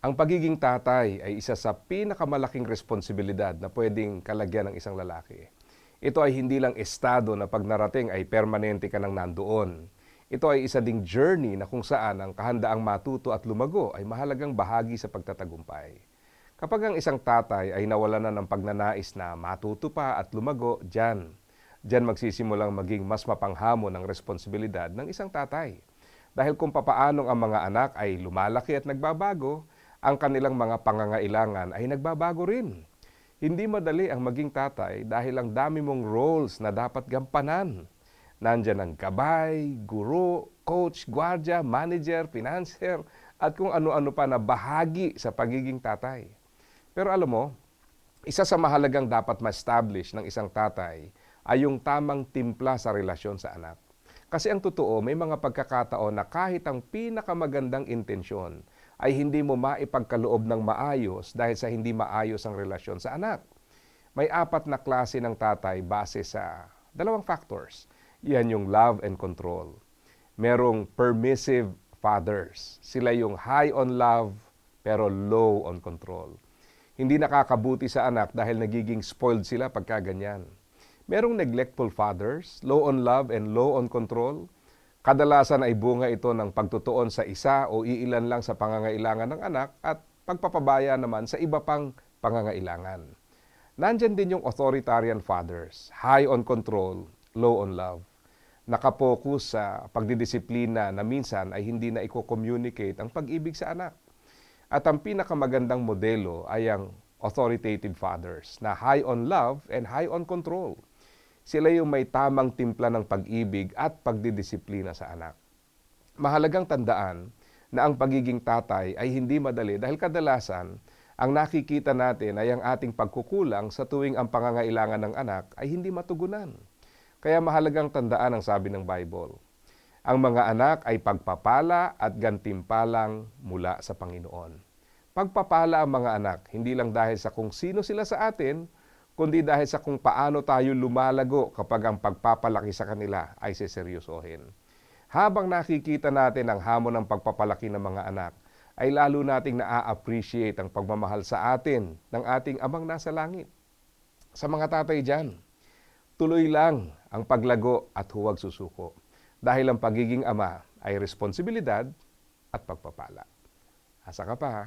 Ang pagiging tatay ay isa sa pinakamalaking responsibilidad na pwedeng kalagyan ng isang lalaki. Ito ay hindi lang estado na pag narating ay permanente ka nang nandoon. Ito ay isa ding journey na kung saan ang kahandaang matuto at lumago ay mahalagang bahagi sa pagtatagumpay. Kapag ang isang tatay ay nawala na ng pagnanais na matuto pa at lumago, dyan. Dyan magsisimulang maging mas mapanghamon ang responsibilidad ng isang tatay. Dahil kung papaanong ang mga anak ay lumalaki at nagbabago, ang kanilang mga pangangailangan ay nagbabago rin. Hindi madali ang maging tatay dahil ang dami mong roles na dapat gampanan. Nandyan ang gabay, guro, coach, gwardya, manager, financier, at kung ano-ano pa na bahagi sa pagiging tatay. Pero alam mo, isa sa mahalagang dapat ma-establish ng isang tatay ay yung tamang timpla sa relasyon sa anak. Kasi ang totoo, may mga pagkakataon na kahit ang pinakamagandang intensyon ay hindi mo maipagkaloob ng maayos dahil sa hindi maayos ang relasyon sa anak. May apat na klase ng tatay base sa dalawang factors. Yan yung love and control. Merong permissive fathers. Sila yung high on love pero low on control. Hindi nakakabuti sa anak dahil nagiging spoiled sila pagka ganyan. Merong neglectful fathers, low on love and low on control. Kadalasan ay bunga ito ng pagtutuon sa isa o iilan lang sa pangangailangan ng anak at pagpapabaya naman sa iba pang pangangailangan. Nandyan din yung authoritarian fathers, high on control, low on love. Nakapokus sa pagdidisiplina na minsan ay hindi na i-communicate ang pag-ibig sa anak. At ang pinakamagandang modelo ay ang authoritative fathers na high on love and high on control. Sila yung may tamang timpla ng pag-ibig at pagdidisiplina sa anak. Mahalagang tandaan na ang pagiging tatay ay hindi madali dahil kadalasan ang nakikita natin ay ang ating pagkukulang sa tuwing ang pangangailangan ng anak ay hindi matugunan. Kaya mahalagang tandaan ang sabi ng Bible. Ang mga anak ay pagpapala at gantimpalang mula sa Panginoon. Pagpapala ang mga anak, hindi lang dahil sa kung sino sila sa atin, kundi dahil sa kung paano tayo lumalago kapag ang pagpapalaki sa kanila ay seseryosohin. Habang nakikita natin ang hamon ng pagpapalaki ng mga anak, ay lalo nating na-appreciate ang pagmamahal sa atin ng ating amang nasa langit. Sa mga tatay dyan, tuloy lang ang paglago at huwag susuko. Dahil ang pagiging ama ay responsibilidad at pagpapala. Asa ka pa ha?